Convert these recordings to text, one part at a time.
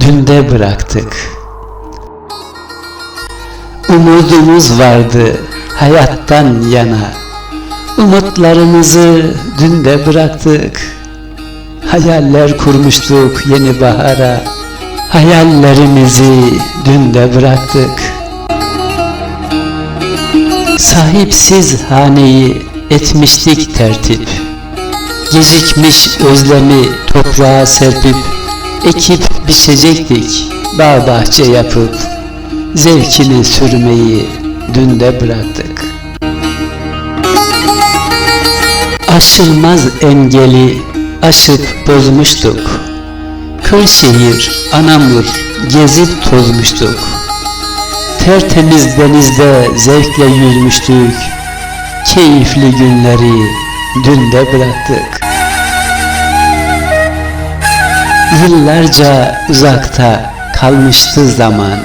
dün de bıraktık. Umudumuz vardı hayattan yana. Umutlarımızı dün de bıraktık. Hayaller kurmuştuk yeni bahara. Hayallerimizi dün de bıraktık. Sahipsiz haneyi etmiştik tertip. Gecikmiş özlemi toprağa serpip ekip biçecektik bağ bahçe yapıp zevkini sürmeyi dün de bıraktık. Aşılmaz engeli aşıp bozmuştuk. Kırşehir, Anamur gezip tozmuştuk. Tertemiz denizde zevkle yüzmüştük. Keyifli günleri dün de bıraktık. Yıllarca uzakta kalmıştı zaman.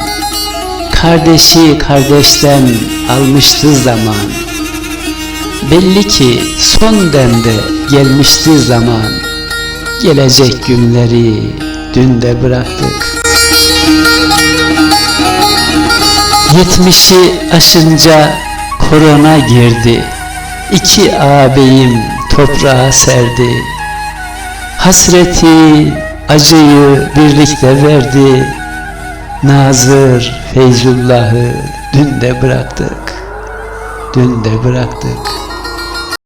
Kardeşi kardeşten almıştı zaman. Belli ki son demde gelmişti zaman. Gelecek günleri dün de bıraktık. Yetmişi aşınca korona girdi. İki ağabeyim toprağa serdi. Hasreti, acıyı birlikte verdi. Nazır, Feyzullah'ı dün de bıraktık. Dün de bıraktık.